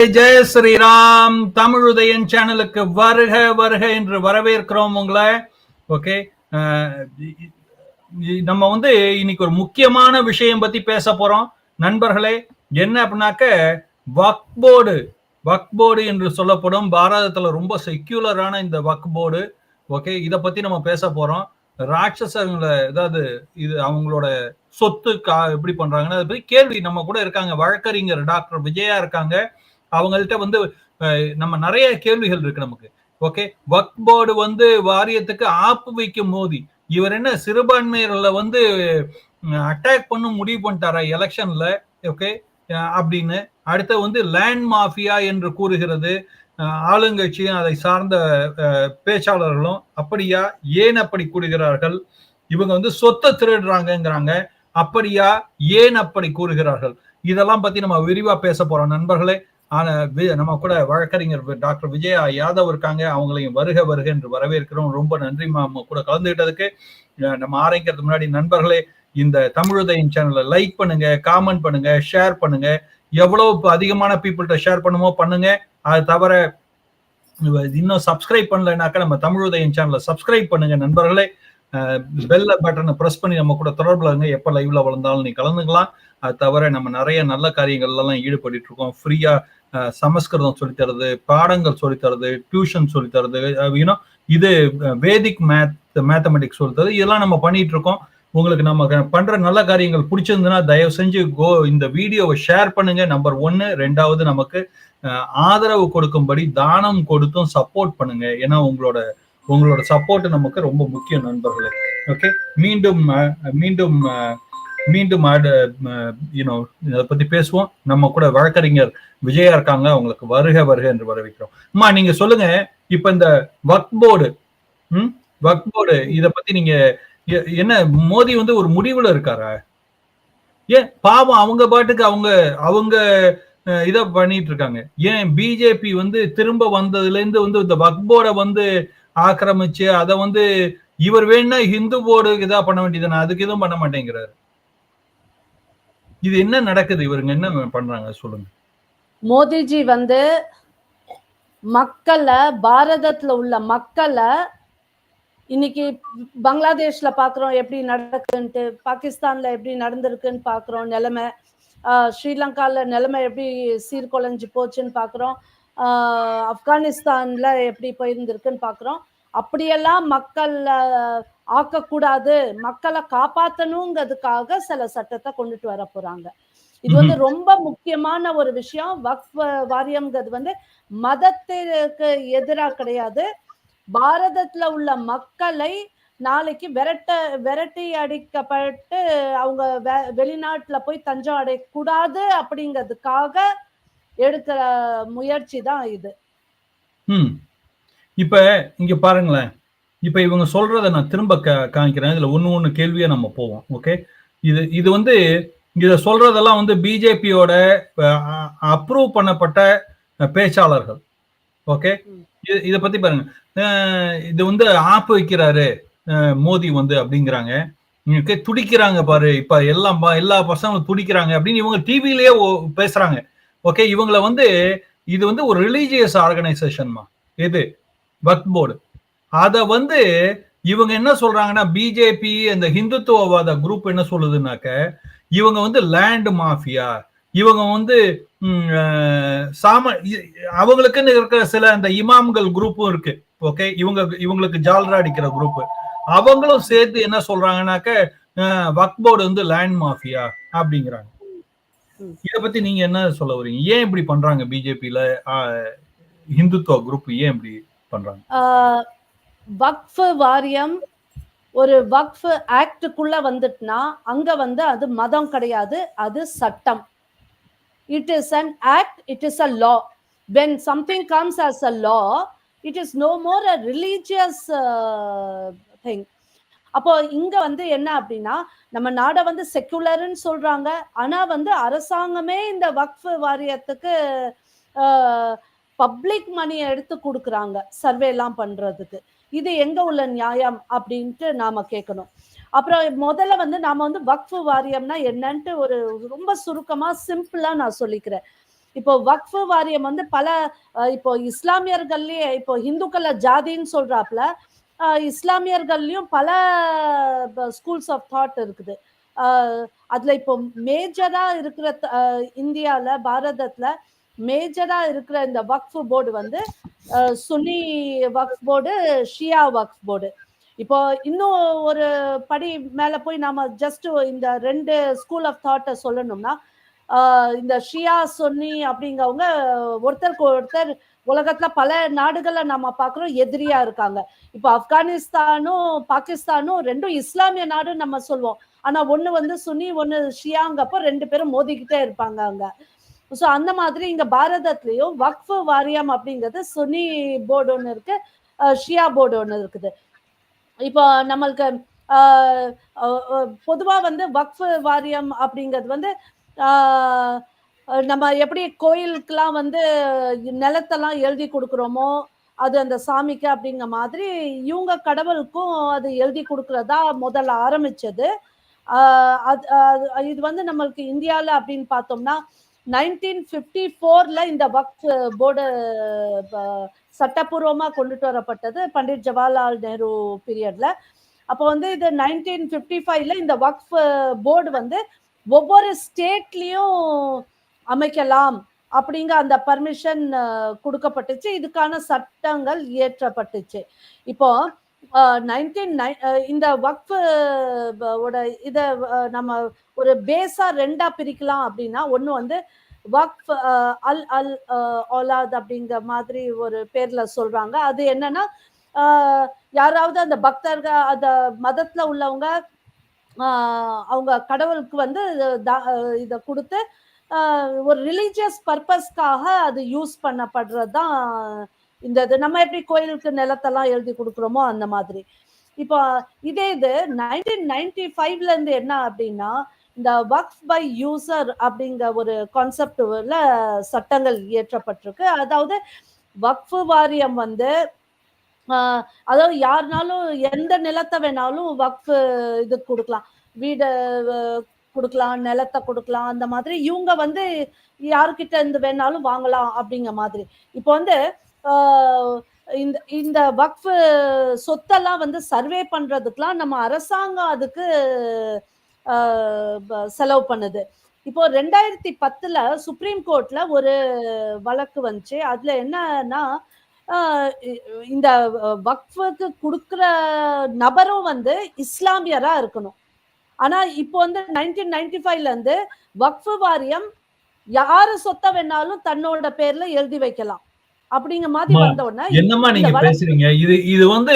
ஜெய ஸ்ரீராம் தமிழுதயன் சேனலுக்கு வருக வருக என்று வரவேற்கிறோம் உங்களை. ஓகே நம்ம வந்து இன்னைக்கு ஒரு முக்கியமான விஷயம் பத்தி பேச போறோம். நண்பர்களே என்ன அப்படின்னாக்க வக் போர்டு வக் போர்டு என்று சொல்லப்படும் பாரதத்துல ரொம்ப செக்யூலரான இந்த வக் போர்டு. ஓகே இதை பத்தி நம்ம பேச போறோம். ராட்சசங்களை ஏதாவது இது அவங்களோட சொத்து கா எப்படி பண்றாங்கன்னா அதை பத்தி கேள்வி நம்ம கூட இருக்காங்க. வழக்கறிஞர் டாக்டர் விஜயா இருக்காங்க. அவங்கள்ட்ட வந்து நம்ம நிறைய கேள்விகள் இருக்கு நமக்கு. ஓகே? வக் போர்டு வந்து வாரியத்துக்கு ஆப்பு வைக்கும் மோதி இவர் என்ன சிறுபான்மையர்களை வந்து அட்டாக் பண்ண முடிவு பண்ணிட்டாரா எலெக்ஷன்ல? ஓகே? அப்படின்னு. அடுத்த வந்து லேண்ட் மாஃபியா என்று கூறுகிறது. ஆளுங்கட்சியும் அதை சார்ந்த பேச்சாளர்களும் அப்படியா? ஏன் அப்படி கூறுகிறார்கள்? இவங்க வந்து சொத்தை திருடுறாங்கங்கிறாங்க. அப்படியா? ஏன் அப்படி கூறுகிறார்கள்? இதெல்லாம் பத்தி நம்ம விரிவா பேச போறோம். நண்பர்களே ஆனா வி- நம்ம கூட வழக்கறிஞர் டாக்டர் விஜயா யாதவ் இருக்காங்க. அவங்களையும் வருக வருக என்று வரவேற்கிறோம். ரொம்ப நன்றி நம்ம கூட கலந்துகிட்டதுக்கு. நம்ம ஆரம்பிக்கிறதுக்கு முன்னாடி நண்பர்களே இந்த தமிழுதயம் சேனலை லைக் பண்ணுங்க காமெண்ட் பண்ணுங்க ஷேர் பண்ணுங்க. எவ்வளவு அதிகமான பீப்புள்கிட்ட ஷேர் பண்ணுமோ பண்ணுங்க. அது தவிர இன்னும் சப்ஸ்கிரைப் பண்ணலைனாக்கா நம்ம தமிழுதயம் சேனலை சப்ஸ்கிரைப் பண்ணுங்க நண்பர்களே. பெல்ல பட்டனை ப்ரெஸ் பண்ணி நம்ம கூட தொடர்பில் இருங்க. எப்போ லைவ்ல வளர்ந்தாலும் நீ கலந்துக்கலாம். அது தவிர நம்ம நிறைய நல்ல காரியங்கள்லாம் ஈடுபட்டு இருக்கோம். ஃப்ரீயா சமஸ்கிருதம் சொல்லித்தரது பாடங்கள் சொல்லித்தரது டியூஷன் சொல்லித்தரது யூனோ இது வேதிக் மேத் மேத்தமெட்டிக்ஸ் சொல்லித்தரது இதெல்லாம் நம்ம பண்ணிட்டு இருக்கோம். உங்களுக்கு நம்ம பண்ற நல்ல காரியங்கள் பிடிச்சிருந்ததுன்னா தயவு செஞ்சு கோ இந்த வீடியோவை ஷேர் பண்ணுங்க. நம்பர் ஒன்னு. ரெண்டாவது நமக்கு ஆதரவு கொடுக்கும்படி தானம் கொடுத்தும் சப்போர்ட் பண்ணுங்க. ஏன்னா உங்களோட உங்களோட சப்போர்ட் நமக்கு ரொம்ப முக்கியம் நண்பர்களே. ஓகே மீண்டும் மீண்டும் மீண்டும் யூனோ இதை பத்தி பேசுவோம். நம்ம கூட வழக்கறிஞர் விஜயா இருக்காங்க. அவங்களுக்கு வருக வருக என்று வரவேற்கிறோம். அம்மா நீங்க சொல்லுங்க. இப்ப இந்த வக் போர்டு ம் வக் போர்டு இதை பத்தி நீங்க எ- என்ன மோடி வந்து ஒரு முடிவுல இருக்காரா? ஏன் பாவம் அவங்க பாட்டுக்கு அவங்க அவங்க இதை இத பண்ணிட்டு இருக்காங்க. ஏன் பிஜேபி வந்து திரும்ப வந்ததுல இருந்து வந்து இந்த வக் போர்டை வந்து ஆக்கிரமிச்சு அதை வந்து இவர் வேணா ஹிந்து போர்டு இதா பண்ண வேண்டியதுனா அதுக்கு எதுவும் பண்ண மாட்டேங்கிறாரு. இது என்ன நடக்குது? இவருங்க என்ன பண்றாங்க? சொல்லுங்க. மோதிஜி வந்து மக்களை பாரதத்துல உள்ள மக்களை இன்னைக்கு பங்களாதேஷ்ல பாக்குறோம் எப்படி நடக்குன்ட்டு பாகிஸ்தான்ல எப்படி நடந்திருக்குன்னு பாக்குறோம் நிலைமை ஸ்ரீலங்கால நிலைமை எப்படி சீர்குலைஞ்சு போச்சுன்னு பாக்குறோம் ஆஹ் ஆப்கானிஸ்தான்ல எப்படி போயிருந்திருக்குன்னு பாக்குறோம். அப்படியெல்லாம் மக்கள் ஆக்கக்கூடாது. மக்களை காப்பாத்தணுங்கிறதுக்காக சில சட்டத்தை கொண்டுட்டு வர போறாங்க. இது வந்து ரொம்ப முக்கியமான ஒரு விஷயம். வக்ஃப் வாரியம்ங்கிறது வந்து மதத்திற்கு எதிராக கிடையாது. பாரதத்துல உள்ள மக்களை நாளைக்கு விரட்ட விரட்டி அடிக்கப்பட்டு அவங்க வெளிநாட்டுல போய் தஞ்சம் அடையக்கூடாது அப்படிங்கிறதுக்காக எடுக்கிற முயற்சி தான் இது. இப்ப இங்க பாருங்களேன். இப்ப இவங்க சொல்றத நான் திரும்ப க காமிக்கிறேன். இதுல ஒன்று ஒன்று கேள்வியா நம்ம போவோம். ஓகே இது இது வந்து இதை சொல்றதெல்லாம் வந்து பிஜேபியோட அப்ரூவ் பண்ணப்பட்ட பேச்சாளர்கள். ஓகே இதை பத்தி பாருங்க. இது வந்து ஆப்பு வைக்கிறாரு மோதி மோடி வந்து அப்படிங்கிறாங்க. துடிக்கிறாங்க பாரு. இப்ப எல்லாம் எல்லா பசங்களும் துடிக்கிறாங்க அப்படின்னு இவங்க டிவிலயே பேசுறாங்க. ஓகே இவங்களை வந்து இது வந்து ஒரு ரிலீஜியஸ் ஆர்கனைசேஷன்மா எது? வக் போர்டு அத வந்து இவங்க என்ன சொல்றாங்கன்னா பிஜேபி அந்த ஹிந்துத்துவவாத குரூப் என்ன சொல்லுதுனாக்க இவங்க வந்து லேண்ட் மாஃபியா இவங்க வந்து சாம அவங்களுக்குன்னு இருக்கிற சில அந்த இமாம்கள் குரூப்பும் இருக்கு. ஓகே இவங்க இவங்களுக்கு ஜால்ரா அடிக்கிற குரூப் அவங்களும் சேர்த்து என்ன சொல்றாங்கன்னாக்க வக் போர்டு வந்து லேண்ட் மாஃபியா அப்படிங்கிறாங்க. இத பத்தி நீங்க என்ன சொல்ல வரீங்க ஏன் இப்படி பண்றாங்க பிஜேபியில ஹிந்துத்துவ குரூப் ஏன் இப்படி பண்றாங்க? வக்ஃபு வாரியம் ஒரு வக்ஃப் ஆக்டுக்குள்ள வந்துட்டுனா அங்க வந்து அது மதம் கிடையாது அது சட்டம். It is an act it is a law when something comes as a law it is no more a religious thing அப்போ இங்க வந்து என்ன அப்படின்னா நம்ம நாடை வந்து செக்குலர்னு சொல்றாங்க. ஆனா வந்து அரசாங்கமே இந்த வக்ஃப் வாரியத்துக்கு uh, பப்ளிக் மணியை எடுத்து கொடுக்குறாங்க சர்வே எல்லாம் பண்றதுக்கு. இது எங்க உள்ள நியாயம் அப்படின்ட்டு நாம கேட்கணும் அப்புறம் முதல்ல வந்து நாம வந்து வக்ஃபு வாரியம்னா என்னன்ட்டு ஒரு ரொம்ப சுருக்கமா சிம்பிளா நான் சொல்லிக்கிறேன். இப்போ வக்ஃபு வாரியம் வந்து பல இப்போ இஸ்லாமியர்கள்லயே இப்போ இந்துக்களை ஜாதின்னு சொல்றாப்ல இஸ்லாமியர்கள்லயும் பல ஸ்கூல்ஸ் ஆஃப் தாட் இருக்குது. அதுல இப்போ மேஜரா இருக்கிற த- அஹ், இந்தியால பாரதத்துல மேஜரா இருக்கிற இந்த வக்ஃப் போர்டு வந்து அஹ், சுன்னி வக்ஃப் போர்டு ஷியா வக்ஃப் போர்டு. இப்போ இன்னும் ஒரு படி மேல போய் நாம ஜஸ்ட் இந்த ரெண்டு ஸ்கூல் ஆஃப் தாட்டை சொல்லணும்னா ஆஹ் இந்த ஷியா சொன்னி அப்படிங்கவங்க ஒருத்தருக்கு ஒருத்தர் உலகத்துல பல நாடுகளை நம்ம பாக்குறோம் எதிரியா இருக்காங்க. இப்போ ஆப்கானிஸ்தானும் பாகிஸ்தானும் ரெண்டும் இஸ்லாமிய நாடுன்னு நம்ம சொல்லுவோம் ஆனா ஒண்ணு வந்து சுனி ஒண்ணு ஷியாங்கப்போ ரெண்டு பேரும் மோதிக்கிட்டே இருப்பாங்க அங்க. ஸோ அந்த மாதிரி இங்க பாரதத்திலையும் வக்ஃப் வாரியம் அப்படிங்கிறது சுனி போர்டு ஒன்று இருக்கு ஷியா போர்டு ஒன்று இருக்குது. இப்போ நம்மளுக்கு பொதுவாக வந்து வக்ஃப் வாரியம் அப்படிங்கிறது வந்து நம்ம எப்படி கோயிலுக்கெல்லாம் வந்து நிலத்தெல்லாம் எழுதி கொடுக்குறோமோ அது அந்த சாமிக்கு அப்படிங்கிற மாதிரி இவங்க கடவுளுக்கும் அது எழுதி கொடுக்குறதா முதல்ல ஆரம்பிச்சது. அது அது- இது வந்து நம்மளுக்கு இந்தியாவில் அப்படின்னு பார்த்தோம்னா நைன்டீன் ஃபிஃப்டி ஃபோர்ல இந்த வக்ஃப் போர்டு சட்டப்பூர்வமாக கொண்டுட்டு வரப்பட்டது பண்டிட் ஜவஹர்லால் நேரு பீரியட்ல. அப்போ வந்து இது நைன்டீன் ஃபிஃப்டி ஃபைவ்ல இந்த வக்ஃப் போர்டு வந்து ஒவ்வொரு ஸ்டேட்லேயும் அமைக்கலாம் அப்படிங்க அந்த பர்மிஷன் கொடுக்கப்பட்டுச்சு. இதுக்கான சட்டங்கள் இயற்றப்பட்டுச்சு. இப்போ நைன்டீன் இந்த வக்ஃப் ஓட இதை நம்ம ஒரு பேஸா ரெண்டா பிரிக்கலாம் அப்படின்னா ஒன்று வந்து வக்ஃப் அல் அல் ஓலாத் அப்படிங்கிற மாதிரி ஒரு பேர்ல சொல்றாங்க. அது என்னன்னா யாராவது அந்த பக்தர்கள் அந்த மதத்துல உள்ளவங்க அவங்க கடவுளுக்கு வந்து தா- கொடுத்து ஒரு ரிலீஜியஸ் பர்பஸ்க்காக அது யூஸ் பண்ணப்படுறது தான் இந்த இது நம்ம எப்படி கோயிலுக்கு நிலத்தெல்லாம் எழுதி கொடுக்குறோமோ அந்த மாதிரி. இப்போ இதே இது நைன்டீன் நைன்டி ஃபைவ்ல இருந்து என்ன அப்படின்னா இந்த ஒர்க் பை யூசர் அப்படிங்கிற ஒரு கான்செப்ட்ல சட்டங்கள் இயற்றப்பட்டிருக்கு. அதாவது வக்ஃப் வாரியம் வந்து ஆஹ், அதாவது யாருனாலும் எந்த நிலத்தை வேணாலும் வக்ஃபு இது கொடுக்கலாம். வீடு கொடுக்கலாம் நிலத்தை கொடுக்கலாம் அந்த மாதிரி இவங்க வந்து யாருக்கிட்ட இருந்து வேணாலும் வாங்கலாம் அப்படிங்கிற மாதிரி. இப்போ வந்து இந்த இந்த வக்ஃப் சொத்தெல்லாம் வந்து சர்வே பண்றதுக்கெல்லாம் நம்ம அரசாங்கம் அதுக்கு செலவு பண்ணுது. இப்போ ரெண்டாயிரத்தி பத்துல சுப்ரீம் கோர்ட்ல ஒரு வழக்கு வந்துச்சு. அதுல என்னன்னா இந்த வக்ஃபுக்கு கொடுக்குற நபரும் வந்து இஸ்லாமியரா இருக்கணும். ஆனா இப்போ வந்து நைன்டீன் நைன்டி ஃபைவ்ல இருந்து வக்ஃபு வாரியம் யாரு சொத்தை வேணாலும் தன்னோட பேர்ல எழுதி வைக்கலாம். அப்படிங்கிற மாதிரி வந்த உடனே என்னம்மா நீங்க பேசுறீங்க? இது இது வந்து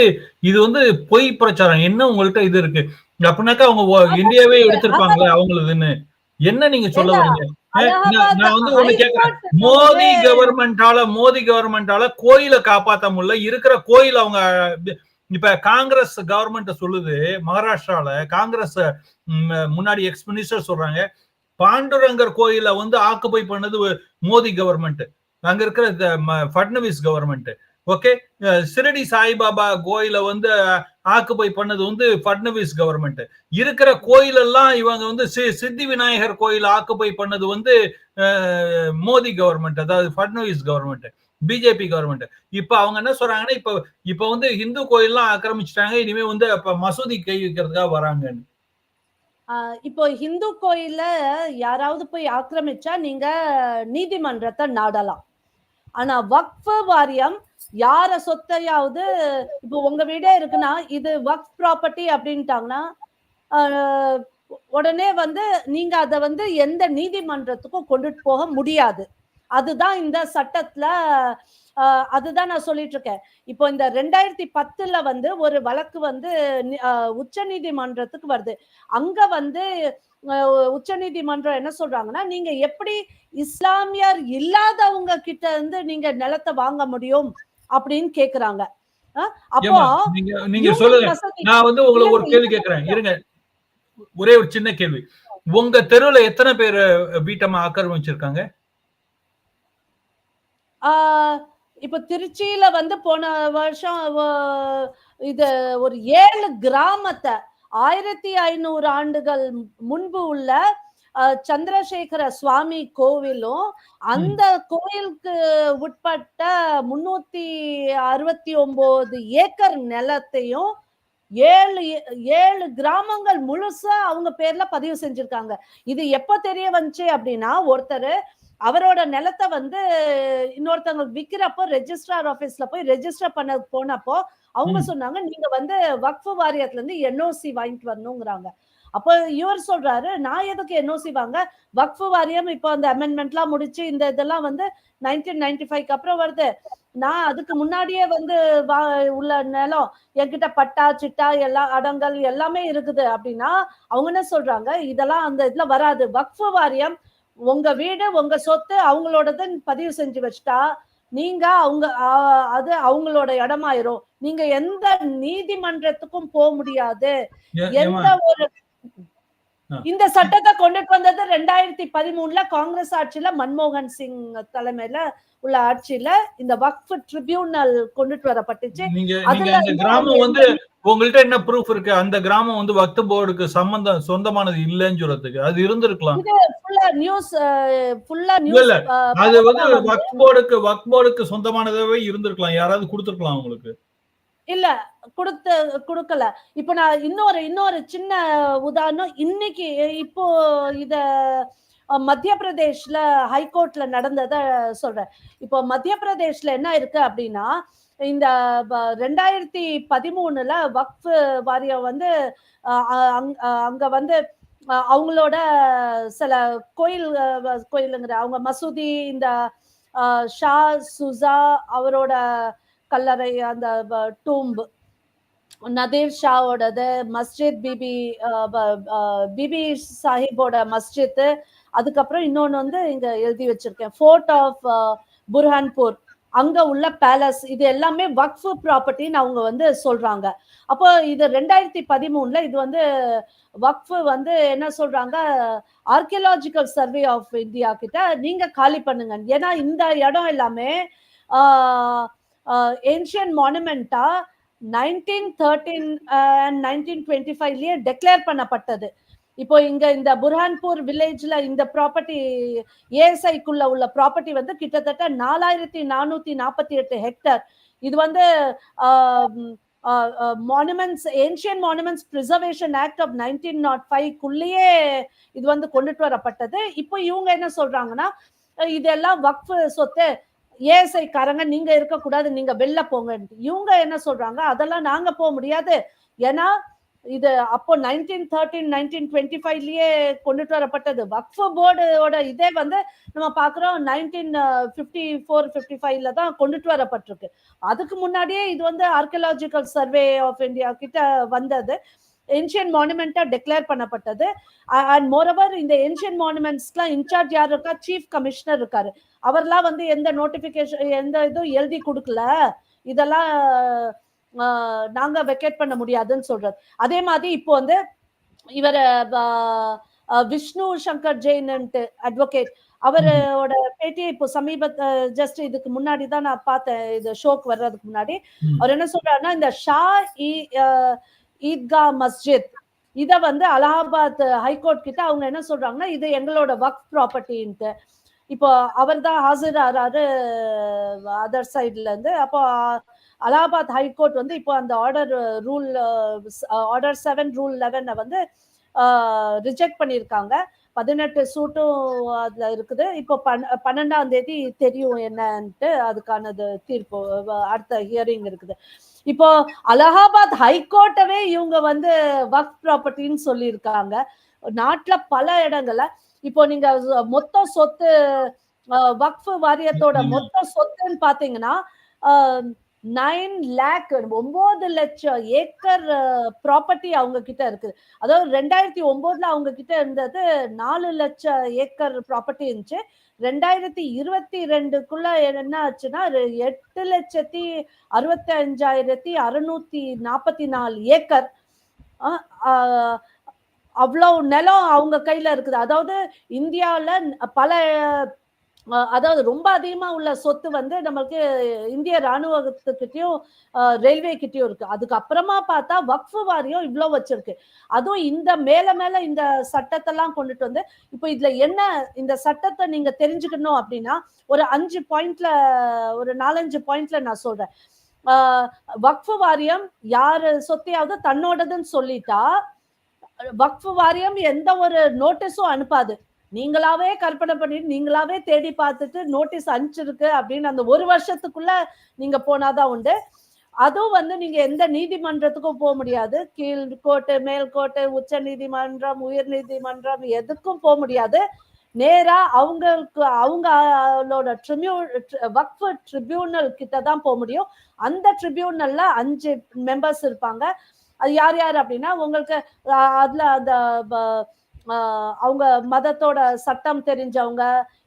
இது வந்து பொய் பிரச்சாரம். என்ன உங்கள்ட்ட இது இருக்கு? அப்படின்னாக்கா அவங்க இந்தியாவே எடுத்திருப்பாங்களே அவங்களுதுன்னு. என்ன நீங்க சொல்ல வரீங்க? நான் வந்து ஒண்ணு கேக்குறேன். மோடி கவர்மெண்டால மோடி கவர்மெண்டால கோயிலை காப்பாத்த முடியல. இருக்கிற கோயில் அவங்க இப்ப காங்கிரஸ் கவர்மெண்ட் சொல்லுது மகாராஷ்டிரால காங்கிரஸ் முன்னாடி எக்ஸ் மினிஸ்டர் சொல்றாங்க பாண்டுரங்கர் கோயிலை வந்து ஆக்குபை பண்ணது மோடி கவர்மெண்ட். அங்க இருக்கிற இந்த ம- ஃபட்னவிஸ் கவர்மெண்ட் ஓகே சிரடி சாய்பாபா கோயிலை வந்து ஆக்குப்பை பண்ணது வந்து ஃபட்னவிஸ் கவர்மெண்ட் இருக்கிற கோயில் எல்லாம் இவங்க வந்து சி- சித்தி விநாயகர் கோயில் ஆக்குப்பை பண்ணது வந்து அஹ், மோடி கவர்மெண்ட் அதாவது ஃபட்னவிஸ் கவர்மெண்ட் பிஜேபி கவர்மெண்ட் இப்ப அவங்க என்ன சொல்றாங்கன்னா இப்ப இப்ப வந்து இந்து கோயில்லாம் ஆக்கிரமிச்சிட்டாங்க இனிமே வந்து அப்ப மசூதி கை வைக்கிறதுக்காக வராங்கன்னு. ஆஹ் இப்போ ஹிந்து கோயில்ல யாராவது போய் ஆக்கிரமிச்சா நீங்க நீதிமன்றத்தை நாடலாம். ஆனா வக்ஃப் வாரியம் யார சொத்தையாவது இப்போ உங்க வீடே இருக்குன்னா இது வக்ஃப் ப்ராப்பர்ட்டி அப்படின்ட்டாங்கன்னா உடனே வந்து நீங்க அதை வந்து எந்த நீதிமன்றத்துக்கும் கொண்டுட்டு போக முடியாது. அதுதான் இந்த சட்டத்துல அதுதான் நான் சொல்லிட்டு இருக்கேன் இப்போ இந்த ரெண்டாயிரத்தி பத்துல வந்து ஒரு வழக்கு வந்து உச்ச நீதிமன்றத்துக்கு வருது. அங்க வந்து உச்ச நீதிமன்றம் என்ன சொல்றாங்கன்னா நீங்க எப்படி இஸ்லாமியர் இல்லாதவங்க கிட்ட இருந்து நீங்க நிலத்தை வாங்க முடியும் அப்படின்னு கேக்குறாங்க. அப்போ நீங்க சொல்லுங்க. நான் வந்து உங்களை ஒரு இல்ல, கேள்வி இருங்க. ஒரே ஒரு சின்ன கேள்வி. உங்க தெருவுல எத்தனை பேர் வீட்டம்மா ஆக்கிரமிச்சிருக்காங்க? இப்ப திருச்சியில வந்து போன வருஷம் இது ஒரு ஏழு கிராமத்தை ஆயிரத்தி ஐநூறு ஆண்டுகள் முன்பு உள்ள சந்திரசேகர சுவாமி கோவிலும் அந்த கோயிலுக்கு உட்பட்ட முன்னூத்தி அறுபத்தி ஒன்பது ஏக்கர் நிலத்தையும் ஏழு ஏழு கிராமங்கள் முழுசா அவங்க பேர்ல பதிவு செஞ்சிருக்காங்க. இது எப்ப தெரிய வந்துச்சு அப்படின்னா ஒருத்தர் அவரோட நிலத்தை வந்து இன்னொருத்தவங்களுக்கு விக்கிறப்போ ரெஜிஸ்ட்ரார் ஆபீஸ்ல போய் ரெஜிஸ்டர் பண்ண போனப்போ அவங்க. சொன்னாங்க நீங்க வந்து வக்ஃபு வாரியத்துல இருந்து என்ஓசி வாங்கிட்டு வரணுங்கிறாங்க. அப்போ இவர் சொல்றாரு நான் எதுக்கு என்ஓசி வாங்க? வக்ஃபு வாரியம் இப்போ அந்த அமெண்ட்மெண்ட்லாம் முடிச்சு இந்த இதெல்லாம் வந்து நைன்டீன் நைன்டி ஃபைவ்க்கு அப்புறம் வருது. நான் அதுக்கு முன்னாடியே வந்து வா- உள்ள நிலம் என்கிட்ட பட்டா சிட்டா எல்லா அடங்கல் எல்லாமே இருக்குது. அப்படின்னா அவங்க என்ன சொல்றாங்க? இதெல்லாம் அந்த இதுல வராது. வக்ஃபு வாரியம் உங்க வீடு உங்க சொத்து அவங்களோடதுன்னு பதிவு செஞ்சு வச்சுட்டா நீங்க அவங்க அது அவங்களோட இடமாயிரும் நீங்க எந்த நீதிமன்றத்துக்கும் போக முடியாது எந்த ஒரு. இந்த சட்டத்தை கொண்டுட்டு வந்தது ரெண்டாயிரத்தி பதிமூணுல காங்கிரஸ் ஆட்சியில மன்மோகன் சிங் தலைமையில உள்ள ஆட்சியில இந்த வக்ஃப் ட்ரிபியூனல் கொண்டுட்டு வரப்பட்டுச்சு. அதுல கிராமம் வந்து உங்கள்ட்ட என்ன ப்ரூஃப் இருக்கு? அந்த கிராமம் வந்து வக்து போர்டுக்கு சம்பந்தம் சொந்தமானது இல்லைன்னு சொல்றதுக்கு அது இருந்திருக்கலாம். ஃபுல்லா நியூஸ் ஃபுல்லா இல்ல, நியூஸ் இல்ல. அது வந்து வக்ஃப் போர்டுக்கு வக்ஃப் போர்டுக்கு சொந்தமானதாவே இருந்திருக்கலாம். யாராவது கொடுத்திருக்கலாம் உங்களுக்கு. இல்ல கொடுத்த கொடுக்கல. இப்ப நான் இன்னொரு இன்னொரு சின்ன உதாரணம். இன்னைக்கு இப்போ இத மத்திய பிரதேஷ்ல ஹைகோர்ட்ல நடந்தத சொல்றேன். இப்போ மத்திய பிரதேஷ்ல என்ன இருக்கு அப்படின்னா இந்த ப- ரெண்டாயிரத்தி பதிமூணுல வக்ஃப் வாரியம் வந்து அங்க- வந்து அவங்களோட சில கோயில் கோயிலுங்கிற அவங்க மசூதி இந்த ஷா சுசா அவரோட கல்லறை அந்த டூம்பு. நதீர் ஷாவோடது மஸ்ஜித் பிபி ப- பிபி சாஹிப்போட மஸ்ஜித் அதுக்கப்புறம் இன்னொன்னு வந்து இங்க எழுதி வச்சிருக்கேன். ஃபோர்ட் ஆஃப் புர்ஹான்பூர் அங்க உள்ள பேலஸ் இது எல்லாமே வக்ஃபு ப்ராப்பர்ட்டின்னு அவங்க வந்து சொல்றாங்க. அப்போ இது ரெண்டாயிரத்தி பதிமூணுல இது வந்து வக்ஃபு வந்து என்ன சொல்றாங்க? ஆர்கியலாஜிக்கல் சர்வே ஆஃப் இந்தியா கிட்ட நீங்க காலி பண்ணுங்க. ஏன்னா இந்த இடம் எல்லாமே ancient மானுமெண்டா nineteen thirteen and nineteen twenty ஃபைவ்லயே declare பண்ணப்பட்டது. இப்போ இங்க இந்த புர்ஹான்பூர் வில்லேஜ்ல இந்த ப்ராப்பர்ட்டி ஏஎஸ்ஐக்குள்ள உள்ள ப்ராப்பர்ட்டி வந்து கிட்டத்தட்ட நாலாயிரத்தி நானூத்தி நாற்பத்தி எட்டு ஹெக்டர் இது வந்து monuments ancient monuments preservation act of nineteen nought ஃபைவ்க்குள்ளேயே இது வந்து கொண்டுட்டு வரப்பட்டது. இப்போ இவங்க என்ன சொல்றாங்கன்னா இதெல்லாம் வக்ஃபு சொத்து ஏஎஸ்ஐ காரங்க நீங்க இருக்கக்கூடாது நீங்க வெளில போங்க. இவங்க என்ன சொல்றாங்க? அதெல்லாம் நாங்க போக முடியாது. ஏன்னா இது அப்போ நைன்டீன் தேர்ட்டீன் நைன்டீன் டுவெண்ட்டி ஃபைவ்லயே கொண்டுட்டு வரப்பட்டது. வக்ஃப் போர்டோட இதே வந்து நம்ம பாக்குறோம் நைன்டீன் ஃபிஃப்டி ஃபோர் ஃபிஃப்டி ஃபைவ்ல தான் கொண்டுட்டு வரப்பட்டிருக்கு. அதுக்கு முன்னாடியே இது வந்து ஆர்கியலாஜிக்கல் சர்வே ஆஃப் இந்தியா கிட்ட வந்தது. ஏன்ஷியன் மானுமெண்டா டிக்ளேர் பண்ணப்பட்டது. அண்ட் மோரவர் இந்த ஏன்ஷியன் மானுமெண்ட்ஸ்லாம் இன்சார்ஜ் யார் இருக்கா? சீஃப் கமிஷனர் இருக்காரு. அவர்லாம் வந்து எந்த நோட்டிபிகேஷன் எந்த இதுவும் எழுதி கொடுக்கல. இதெல்லாம் நாங்க வெக்கேட் பண்ண முடியாதுன்னு சொல்றது அதே மாதிரி இப்போ வந்து இவர் விஷ்ணு சங்கர் ஜெயின்ட்டு அட்வொகேட் அவரோட பேட்டியை இப்போ சமீப ஜஸ்ட் இதுக்கு முன்னாடி தான் நான் பார்த்தேன். இது ஷோக்கு வர்றதுக்கு முன்னாடி. அவர் என்ன சொல்றாருன்னா இந்த ஷா ஈத்கா மஸ்ஜித் இத வந்து அலகாபாத் ஹைகோர்ட் கிட்ட அவங்க என்ன சொல்றாங்கன்னா இது எங்களோட வக்ஃப் ப்ராப்பர்ட்டின்ட்டு இப்போ அவர் தான் ஹாஜர் அதர் சைட்ல இருந்து. அப்போ அலகாபாத் ஹைகோர்ட் வந்து இப்போ அந்த order rule order seven rule லெவனை வந்து ரிஜெக்ட் பண்ணியிருக்காங்க. பதினெட்டு சூட்டும் அதுல இருக்குது. இப்போ பன்னெண்டாம் தேதி தெரியும் என்னன்ட்டு அதுக்கானது தீர்ப்பு அடுத்த ஹியரிங் இருக்குது. இப்போ அலகாபாத் ஹைகோர்ட்டவே இவங்க வந்து ஒர்க் ப்ராப்பர்ட்டின்னு சொல்லியிருக்காங்க. நாட்டில் பல இடங்கள்ல இப்போ நீங்க மொத்த சொத்து வக்ஃப் வாரியத்தோட. மொத்த சொத்துன்னு பாத்தீங்கன்னா நைன் லேக் ஒன்பது லட்சம் ஏக்கர் ப்ராப்பர்ட்டி அவங்க கிட்ட இருக்குது அதாவது ரெண்டாயிரத்தி ஒன்பதுல அவங்க கிட்ட இருந்தது நாலு லட்சம் ஏக்கர் ப்ராப்பர்ட்டி இருந்துச்சு ரெண்டாயிரத்தி இருபத்தி ரெண்டுக்குள்ள என்ன ஆச்சுன்னா எட்டு லட்சத்தி அறுபத்தி அஞ்சாயிரத்தி அறுநூத்தி நாற்பத்தி நாலு ஏக்கர் அவ்வளவு நிலம் அவங்க கையில இருக்குது. அதாவது இந்தியாவில் பல அதாவது ரொம்ப அதிகமா உள்ள சொத்து வந்து நம்மளுக்கு இந்திய ராணுவத்துக்கிட்டயும் ரயில்வே கிட்டயும் இருக்கு. அதுக்கப்புறமா பார்த்தா வக்ஃபு வாரியம் இவ்வளோ வச்சிருக்கு. அதுவும் இந்த மேல மேல இந்த சட்டத்தெல்லாம் கொண்டுட்டு வந்து இப்போ இதுல என்ன இந்த சட்டத்தை நீங்க தெரிஞ்சுக்கணும் அப்படின்னா ஒரு அஞ்சு பாயிண்ட்ல ஒரு நாலஞ்சு பாயிண்ட்ல நான் சொல்றேன். ஆஹ் வக்ஃபு வாரியம் யாரு சொத்தையாவது தன்னோடதுன்னு சொல்லிட்டா வக்ஃபு வாரியம் எந்த ஒரு நோட்டீஸும் அனுப்பாது. நீங்களாவே கற்பனை பண்ணிட்டு நீங்களாவே தேடி பார்த்துட்டு நோட்டீஸ் அனுப்பிச்சிருக்கு அப்படின்னு அந்த ஒரு வருஷத்துக்குள்ள நீங்க போனாதான் உண்டு. அதுவும் வந்து நீங்க எந்த நீதிமன்றத்துக்கும் போக முடியாது. கீழ் கோர்ட்டு மேல் கோர்ட்டு உச்ச நீதிமன்றம் உயர் நீதிமன்றம் எதுக்கும் போக முடியாது. நேரா அவங்களுக்கு அவங்களோட ட்ரிபியூ வக்ஃபு ட்ரிபியூனல் கிட்ட தான் போக முடியும். அந்த ட்ரிபியூனல்ல அஞ்சு மெம்பர்ஸ் இருப்பாங்க. அது யார் யார் அப்படின்னா உங்களுக்கு அதுல அந்த அவங்க மதத்தோட சட்டம் தெரிஞ்சவங்க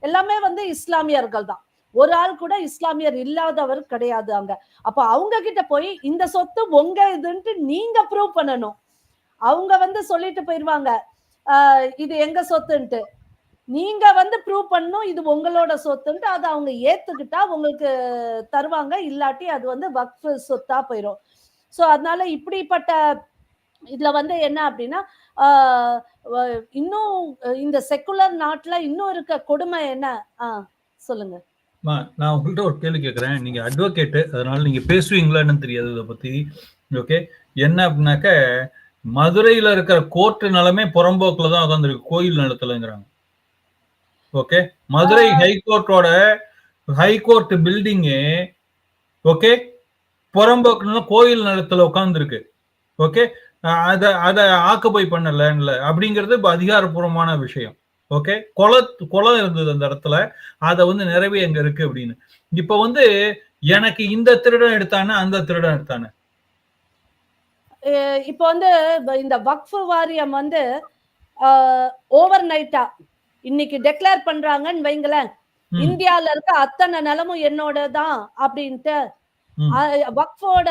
எல்லாமே வந்து இஸ்லாமியர்கள் தான். ஒரு ஆள் கூட இஸ்லாமியர் இல்லாதவர் கிடையாது அங்க. அப்ப அவங்க கிட்ட போய் இந்த சொத்து உங்க இதுன்ட்டு நீங்க ப்ரூவ் பண்ணணும். அவங்க வந்து சொல்லிட்டு போயிருவாங்க இது எங்க சொத்துன்ட்டு. நீங்க வந்து ப்ரூவ் பண்ணணும் இது உங்களோட சொத்துன்ட்டு அதை அவங்க ஏத்துக்கிட்டா உங்களுக்கு தருவாங்க இல்லாட்டி அது வந்து வக்ஃபு சொத்தா போயிடும் ஸோ அதனால இப்படிப்பட்ட இதுல வந்து என்ன அப்படின்னா இன்னும் இந்த செக்குலர் நாட்டுல இன்னும் இருக்க கொடுமை என்ன? ஆ சொல்லுங்க. நான் உங்கள்கிட்ட ஒரு கேள்வி கேட்குறேன் நீங்க அட்வொகேட்டு அதனால நீங்க பேசுவீங்களான்னு தெரியாது இதை பத்தி. ஓகே என்ன அப்படின்னாக்க மதுரையில இருக்கிற கோர்ட்டு நிலமே புறம்போக்குல தான் உட்காந்துருக்கு கோயில் நிலத்துலங்கிறாங்க. ஓகே மதுரை ஹைகோர்ட்டோட ஹைகோர்ட் பில்டிங்கு ஓகே புறம்போக்கு கோயில் நிலத்துல உட்காந்துருக்கு ஓகே அதை அதை ஆக்குபை பண்ணல அப்படிங்கிறது அதிகாரப்பூர்வமான விஷயம். ஓகே கொலை கொலை இருந்தது அந்த இடத்துல. அதை வந்து நிறைவே அங்க இருக்கு அப்படின்னு. இப்ப வந்து எனக்கு இந்த திருடன் எடுத்தானே அந்த திருடன் எடுத்தானே? இப்போ வந்து இந்த வக்ஃபு வாரியம் வந்து ஓவர் நைட்டா இன்னைக்கு டெக்ளேர் பண்றாங்கன்னு வைங்களேன். இந்தியால இருக்க அத்தனை நிலமும் என்னோட தான் அப்படின்ட்டு வக்ஃபோட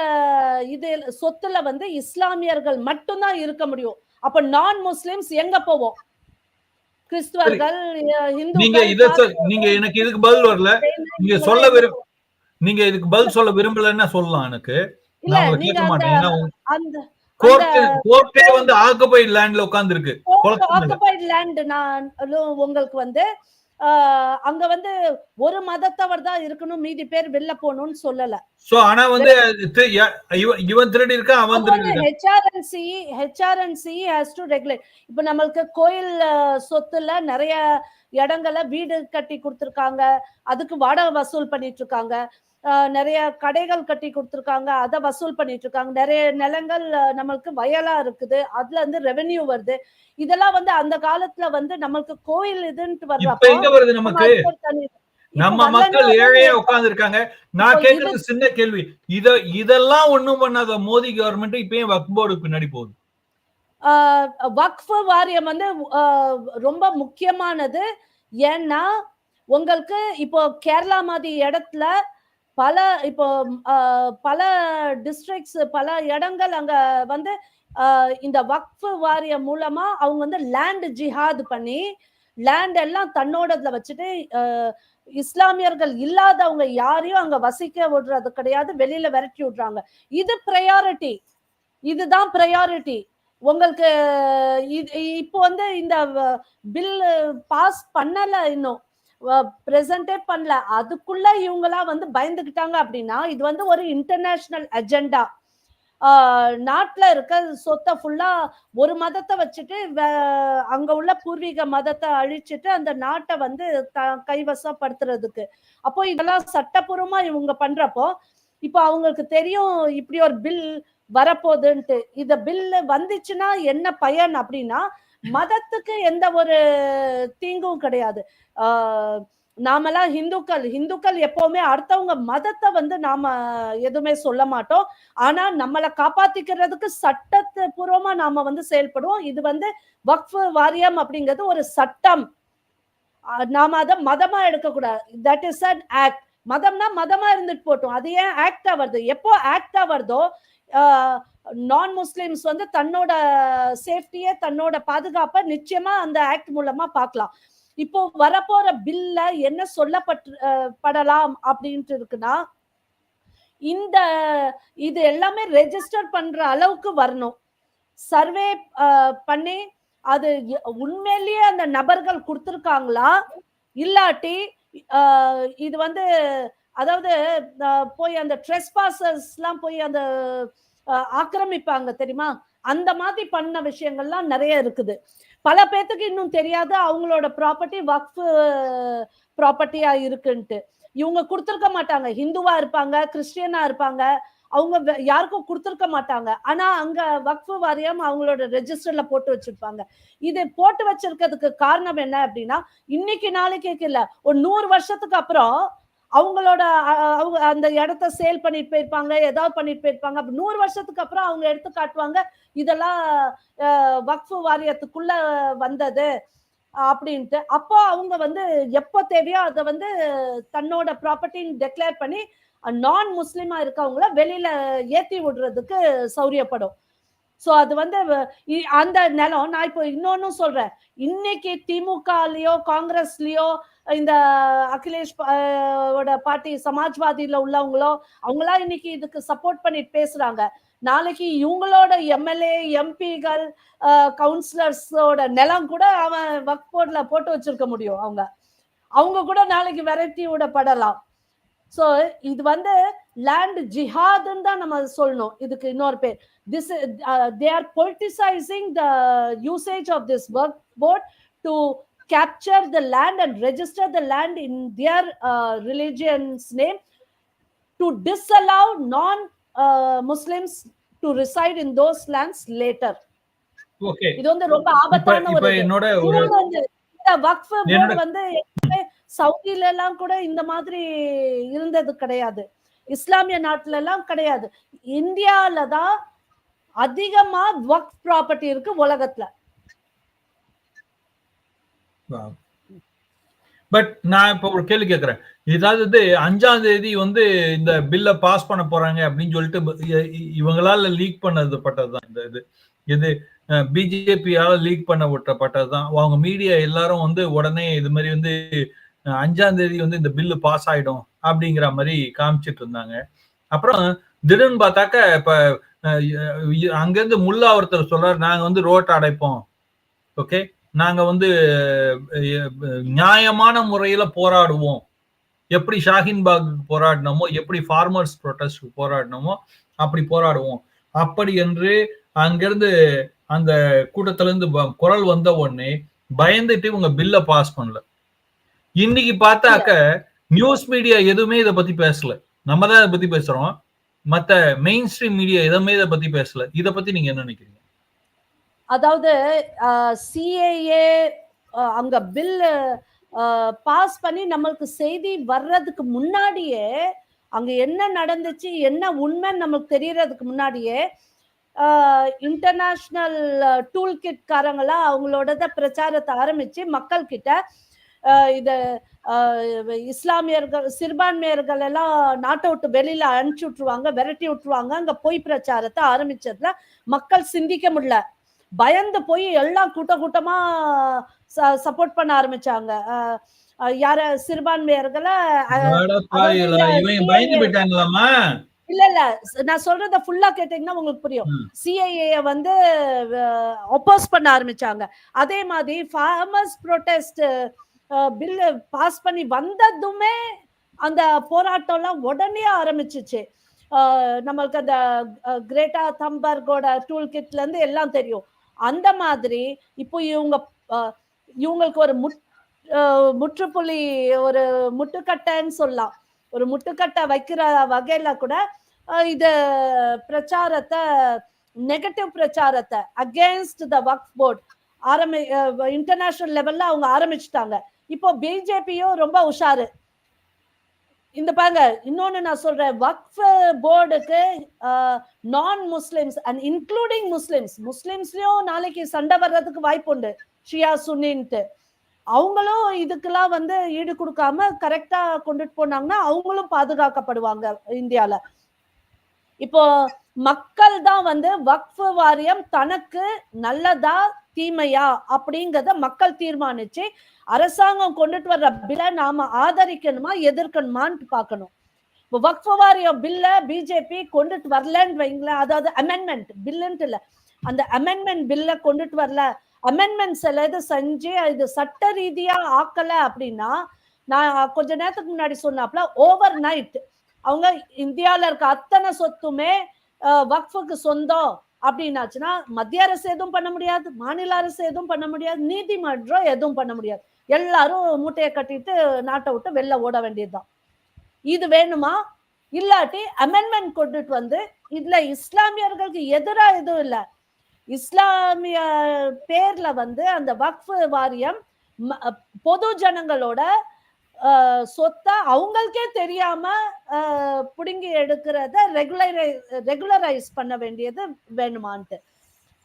இது சொத்துல வந்து இஸ்லாமியர்கள் மட்டும்தான் இருக்க முடியும். அப்ப நான் முஸ்லிம்ஸ் எங்க போவோம்? கிறிஸ்துவர்கள் நீங்க இத நீங்க எனக்கு இதுக்கு பதில் வரல. நீங்க சொல்ல விரும் நீங்க இதுக்கு பதில் சொல்ல விரும்பலன்னா சொல்லலாம் எனக்கு. நான் கேட்க அந்த மாட்டேன் கோர்ட்டே வந்து ஆக்குபைட் லேண்ட்ல உட்கார்ந்து மேல. ஆக்குபைட் லேண்ட் நான் உங்களுக்கு வந்து அங்க வந்து ஒரு மதத்தவர் தான் இருக்கணும் மீதி பேர் வெளில போகணும்னு சொல்லல. சோ ஆனா வந்து இவன் திருடி இருக்கான் அவன் திருடி HRNC HRNC has to regulate இப்ப நம்மளுக்கு கோயில் சொத்துல நிறைய இடங்களை வீடு கட்டி கொடுத்துருக்காங்க. அதுக்கு வாடகை வசூல் பண்ணிட்டு இருக்காங்க. நிறைய கடைகள் கட்டி கொடுத்துருக்காங்க. அதை வசூல் பண்ணிட்டு இருக்காங்க நிறைய நிலங்கள் நம்மளுக்கு வயலா இருக்குது. அதுல இருந்து ரெவென்யூ வருது. இதெல்லாம் வந்து அந்த காலத்துல வந்து நம்மளுக்கு கோயில் இதுன்ட்டு வர்றப்போ நம்ம மக்கள் ஏழையா உட்கார்ந்து இருக்காங்க நான் இப்போ கேக்குறது சின்ன கேள்வி. இத இதெல்லாம் ஒண்ணும் பண்ணாத மோடி கவர்மெண்ட் இப்ப ஏன் வக்ஃப் போர்டு பின்னாடி போகுது? வக்ஃபு வாரியம் வந்து ரொம்ப முக்கியமானது. ஏன்னா உங்களுக்கு இப்போ கேரளா மாதிரி இடத்துல பல இப்போ பல டிஸ்ட்ரிக்ட்ஸ் பல இடங்கள் அங்க வந்து இந்த வக்ஃபு வாரியம் மூலமா அவங்க வந்து லேண்ட் ஜிஹாத் பண்ணி லேண்ட் எல்லாம் தன்னோடதுல வச்சுட்டு இஸ்லாமியர்கள் இல்லாதவங்க யாரையும் அங்க வசிக்க விடுறது கிடையாது வெளியில விரட்டி விடுறாங்க. இது ப்ரையாரிட்டி இதுதான் ப்ரையாரிட்டி உங்களுக்கு இது இப்போ வந்து இந்த பில் பாஸ் பண்ணல இன்னும். பிரசன்டே பண்ணல. அதுக்குள்ள இவங்களா வந்து பயந்துக்கிட்டாங்க அப்படின்னா இது வந்து ஒரு இன்டர்நேஷனல் அஜெண்டா நாட்டுல இருக்க சொத்தை ஃபுல்லா ஒரு மதத்தை வச்சுட்டு வே- அங்க உள்ள பூர்வீக மதத்தை அழிச்சிட்டு அந்த நாட்டை வந்து த- கைவசப்படுத்துறதுக்கு. அப்போ இதெல்லாம் சட்டப்பூர்வமா இவங்க பண்றப்போ இப்போ அவங்களுக்கு தெரியும் இப்படி ஒரு பில் வரப்போகுதுன்ட்டு. இந்த பில்லு வந்துச்சுன்னா என்ன பயன் அப்படின்னா மதத்துக்கு எந்த ஒரு தீங்கும் கிடையாது. ஆஹ் நாமெல்லாம் ஹிந்துக்கள். ஹிந்துக்கள் எப்பவுமே அடுத்தவங்க மதத்தை வந்து நாம எதுவுமே சொல்ல மாட்டோம். ஆனா நம்மளை காப்பாத்திக்கிறதுக்கு சட்டத்து பூர்வமா நாம வந்து செயல்படுவோம். இது வந்து வக்ஃப் வாரியம் அப்படிங்கிறது ஒரு சட்டம். நாம அதை மதமா எடுக்கக்கூடாது. தட் இஸ் அன் ஆக்ட் மதம்னா மதமா இருந்துட்டு போட்டோம் அது ஏன் ஆக்டா வருது? எப்போ ஆக்டா வருதோ நான் முஸ்லிம்ஸ் வந்து தன்னோட சேஃப்டியை தன்னோட பாதுகாப்பை நிச்சயமா அந்த ஆக்ட் மூலமா பார்க்கலாம். இப்போ வரப்போற பில்ல என்ன சொல்லப்பட்டு படலாம் அப்படின்ட்டு இருக்குன்னா இந்த இது எல்லாமே ரெஜிஸ்டர் பண்ற அளவுக்கு வரணும். சர்வே பண்ணி அது உண்மையிலேயே அந்த நபர்கள் கொடுத்துருக்காங்களா? இல்லாட்டி இது வந்து அதாவது போய் அந்த ட்ரெஸ்பாசர்ஸ் எல்லாம் போய் அந்த ஆக்கிரமிப்பாங்க தெரியுமா? அந்த மாதிரி பண்ண விஷயங்கள்லாம் நிறைய இருக்குது. பல பேர்த்துக்கு இன்னும் தெரியாது அவங்களோட ப்ராப்பர்ட்டி வக்ஃப் ப்ராப்பர்ட்டியா இருக்குன்ட்டு. இவங்க கொடுத்துருக்க மாட்டாங்க. ஹிந்துவா இருப்பாங்க கிறிஸ்டியனா இருப்பாங்க அவங்க யாருக்கும் கொடுத்துருக்க மாட்டாங்க. ஆனா அங்க வக்ஃபு வாரியம் அவங்களோட ரெஜிஸ்டர்ல போட்டு வச்சிருப்பாங்க. இது போட்டு வச்சிருக்கிறதுக்கு காரணம் என்ன அப்படின்னா இன்னைக்கு நாளைக்கு இல்ல ஒரு நூறு வருஷத்துக்கு அப்புறம் அவங்களோட அவங்க அந்த இடத்த சேல் பண்ணிட்டு போயிருப்பாங்க ஏதாவது பண்ணிட்டு போயிருப்பாங்க. அப்ப நூறு வருஷத்துக்கு அப்புறம் அவங்க எடுத்து காட்டுவாங்க இதெல்லாம் வக்ஃபு வாரியத்துக்குள்ள வந்தது அப்படின்ட்டு. அப்போ அவங்க வந்து எப்போ தேவையோ அதை வந்து தன்னோட ப்ராப்பர்ட்டின்னு டெக்ளேர் பண்ணி நான் முஸ்லீமா இருக்கவங்கள வெளியில ஏத்தி விடுறதுக்கு சௌரியப்படும். ஸோ அது வந்து வ- இ- அந்த நிலம் நான் இப்போ இன்னொன்னு சொல்றேன். இன்னைக்கு திமுகலயோ காங்கிரஸ்லயோ இந்த அகிலேஷ் ஓட பார்ட்டி சமாஜ்வாதியில உள்ளவங்களோ அவங்களாம் இன்னைக்கு இதுக்கு சப்போர்ட் பண்ணிட்டு பேசுறாங்க. நாளைக்கு இவங்களோட எம்எல்ஏ எம்பிகள் கவுன்சிலர்ஸோட நிலம் கூட அவன் வக் போர்ட்ல போட்டு வச்சிருக்க முடியும் அவங்க. அவங்க கூட நாளைக்கு வெரைட்டியோட விடப்படலாம் ஸோ இது வந்து லேண்ட் ஜிஹாதுன்னு தான் நம்ம சொல்லணும். இதுக்கு இன்னொரு பேர். This they are politicising the usage of this work board to capture the land and register the land in their religions name to disallow non uh, Muslims to reside in those lands later. Okay இது வந்து ரொம்ப ஆபத்தான ஒரு. என்னோட இந்த Waqf board வந்து சவுதியில எல்லாம் கூட இந்த மாதிரி இருந்தது கிடையாது இஸ்லாமிய நாட்டுல எல்லாம் கிடையாது இந்தியால தான் அதிகமா ஒர்க் ப்ராப்பர்ட்டி இருக்கு உலகத்துல. பட் நான் இப்ப ஒரு கேள்வி கேக்குறேன். ஏதாவது அஞ்சாம் தேதி வந்து இந்த பில்ல பாஸ் பண்ண போறாங்க அப்படின்னு சொல்லிட்டு இவங்களால லீக் பண்ணது பட்டதுதான். இந்த இது இது பிஜேபியால லீக் பண்ண விட்டப்பட்டதுதான் அவங்க மீடியா எல்லாரும் வந்து உடனே இது மாதிரி வந்து அஞ்சாம் தேதி வந்து இந்த பில்லு பாஸ் ஆயிடும் அப்படிங்கிற மாதிரி காமிச்சிட்டு இருந்தாங்க. அப்புறம் திடீர்னு பார்த்தாக்க இப்ப அங்கிருந்து முல்லா ஒருத்தர் சொல்றாரு நாங்க வந்து ரோட்டை அடைப்போம். ஓகே நாங்க வந்து நியாயமான முறையில போராடுவோம். எப்படி ஷாஹின் பாக் போராடினோமோ எப்படி ஃபார்மர்ஸ் ப்ரொட்டஸ்ட் போராடினோமோ அப்படி போராடுவோம். அப்படி என்று அங்கிருந்து அந்த கூட்டத்துல இருந்து குரல் வந்த உடனே பயந்துட்டு இவங்க பில்ல பாஸ் பண்ணல. இன்னைக்கு பார்த்தாக்க நியூஸ் மீடியா எதுவுமே இதை பத்தி பேசல. நம்ம தான் இதை பத்தி பேசுறோம். மற்ற மெயின் ஸ்ட்ரீம் மீடியா எதுவுமே இதை பத்தி பேசல. இதை பத்தி நீங்க என்ன நினைக்கிறீங்க? அதாவது சிஏஏ அங்க பில் பாஸ் பண்ணி நம்மளுக்கு செய்தி வர்றதுக்கு முன்னாடியே அங்க என்ன நடந்துச்சு என்ன உண்மை நமக்கு தெரியறதுக்கு முன்னாடியே இன்டர்நேஷ்னல் டூல் கிட் காரங்களா அவங்களோட பிரச்சாரத்தை ஆரம்பிச்சு மக்கள் கிட்ட இதை இஸ்லாமியர்கள் சிறுபான்மையர்கள் எல்லாம் நாட்டை விட்டு வெளியில அனுப்பிச்சு விட்டுருவாங்க விரட்டி விட்டுருவாங்க. அங்க பொய் பிரச்சாரத்தை ஆரம்பிச்சதுல மக்கள் சிந்திக்க முடியல. பயந்து போய் எல்லாம் கூட்ட கூட்டமா சப்போர்ட் பண்ண ஆரம்பிச்சாங்க. யார சிறுபான்மையர்களை இல்ல இல்ல. நான் சொல்றத ஃபுல்லா கேட்டீங்கன்னா உங்களுக்கு புரியும். சிஐஏ வந்து ஒப்போஸ் பண்ண ஆரம்பிச்சாங்க. அதே மாதிரி ஃபார்மர்ஸ் ப்ரொடெஸ்ட் பில் பாஸ் பண்ணி வந்ததுமே அந்த போராட்டம்லாம் உடனே ஆரம்பிச்சிச்சு. நம்மளுக்கு அந்த கிரேட்டா தம்பர்கோட டூல் கிட்ல இருந்து எல்லாம் தெரியும். அந்த மாதிரி இப்போ இவங்க இவங்களுக்கு ஒரு முட் முற்றுப்புள்ளி ஒரு முட்டுக்கட்டைன்னு சொல்லலாம். ஒரு முட்டுக்கட்டை வைக்கிற வகையில கூட இது பிரச்சாரத்தை நெகட்டிவ் பிரச்சாரத்தை அகேன்ஸ்ட் த ஒர்க் போர்ட் ஆரம்பி இன்டர்நேஷனல் லெவல்ல அவங்க ஆரம்பிச்சிட்டாங்க. இப்போ பிஜேபியும் ரொம்ப உஷாரு. இந்த பாருங்க இன்னொன்னு நான் சொல்றேன். வக்ஃப் போர்டுக்கு நான் முஸ்லிம்ஸ் அண்ட் இன்க்ளூடிங் முஸ்லிம்ஸ் முஸ்லிம்ஸ்லயும் நாளைக்கு சண்டை வர்றதுக்கு வாய்ப்பு உண்டு. ஷியா சுன்னின்ட்டு. அவங்களும் இதுக்கெல்லாம் வந்து ஈடு கொடுக்காம கரெக்டா கொண்டுட்டு போனாங்கன்னா அவங்களும் பாதுகாக்கப்படுவாங்க இந்தியால. இப்போ மக்கள் தான் வந்து வக்ஃப் வாரியம் தனக்கு நல்லதா தீமையா அப்படிங்கிறத மக்கள் தீர்மானிச்சு அரசாங்கம் கொண்டுட்டு வர்ற பில்ல நாம ஆதரிக்கணுமா எதிர்க்கணுமான்னு பார்க்கணும். இப்போ வக்ஃப வாரியம் பில்ல பிஜேபி கொண்டுட்டு வரலன்னு வைங்களேன். அதாவது அமெண்ட்மெண்ட் பில்லுன்ட்டு இல்ல. அந்த அமெண்ட்மெண்ட் பில்ல கொண்டுட்டு வரல. அமெண்ட்மெண்ட்ஸ் சில இது செஞ்சு இது சட்ட ரீதியா ஆக்கல அப்படின்னா நான் கொஞ்ச நேரத்துக்கு முன்னாடி சொன்னாப்ல ஓவர் நைட் அவங்க இந்தியாவில் இருக்க அத்தனை சொத்துமே வக்ஃபுக்கு சொந்தம். அப்படின்னாச்சுன்னா மத்திய அரசு எதுவும் பண்ண முடியாது மாநில அரசு எதுவும் பண்ண முடியாது நீதிமன்றம் எதுவும் பண்ண முடியாது. எல்லாரும் மூட்டையை கட்டிட்டு நாட்டை விட்டு வெளில ஓட வேண்டியதுதான். இது வேணுமா? இல்லாட்டி அமெண்ட்மெண்ட் கொண்டுட்டு வந்து இதுல இஸ்லாமியர்களுக்கு எதிராக எதுவும் இல்லை. இஸ்லாமிய பேர்ல வந்து அந்த வக்ஃப் வாரியம் பொது ஜனங்களோட சொத்தை அவங்களுக்கே தெரியாம புடுங்கி எடுக்கிறத ரெகுலரை ரெகுலரைஸ் பண்ண வேண்டியது வேணுமான்ட்டு.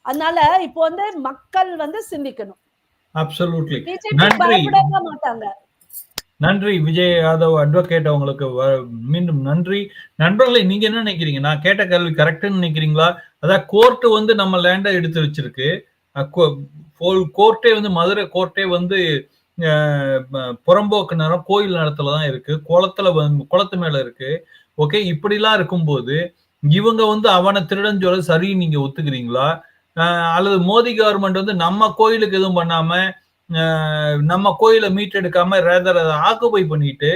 அதனால இப்போ வந்து மக்கள் வந்து சிந்திக்கணும். மாட்டாங்க. நன்றி. விஜய் யாதவ் அட்வொகேட் உங்களுக்கு வ- மீண்டும் நன்றி. நண்பர்களே நீங்க என்ன நினைக்கிறீங்க? நான் கேட்ட கேள்வி கரெக்ட்னு நினைக்கிறீங்களா? அதான் கோர்ட் வந்து நம்ம லேண்டை எடுத்து வச்சிருக்கு. கோர்ட்டே வந்து மதுரை கோர்ட்டே வந்து புறம்போக்கு நேரம் கோயில் நேரத்துல தான் இருக்கு. குளத்துல குளத்து மேல இருக்கு. ஓகே? இப்படிலாம் இருக்கும்போது இவங்க வந்து அவனை திருடன் சொல்ல சரி நீங்க ஒத்துக்கிறீங்களா? அல்லது மோடி கவர்மெண்ட் வந்து நம்ம கோயிலுக்கு எதுவும் பண்ணாம நம்ம கோயிலை மீட்டெடுக்காம ரேதர் அதை ஆக்குபை பண்ணிட்டு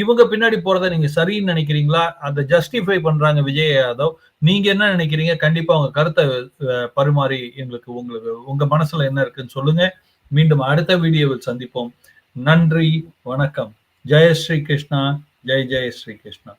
இவங்க பின்னாடி போறத நீங்க சரின்னு நினைக்கிறீங்களா? அதை ஜஸ்டிஃபை பண்றாங்க விஜய் யாதவ். நீங்க என்ன நினைக்கிறீங்க? கண்டிப்பா உங்க கருத்தை பரிமாறி எங்களுக்கு உங்களுக்கு உங்க மனசுல என்ன இருக்குன்னு சொல்லுங்க. மீண்டும் அடுத்த வீடியோவில் சந்திப்போம். நன்றி வணக்கம். ஜெய ஸ்ரீ கிருஷ்ணா. ஜெய் ஜெய ஸ்ரீ கிருஷ்ணா.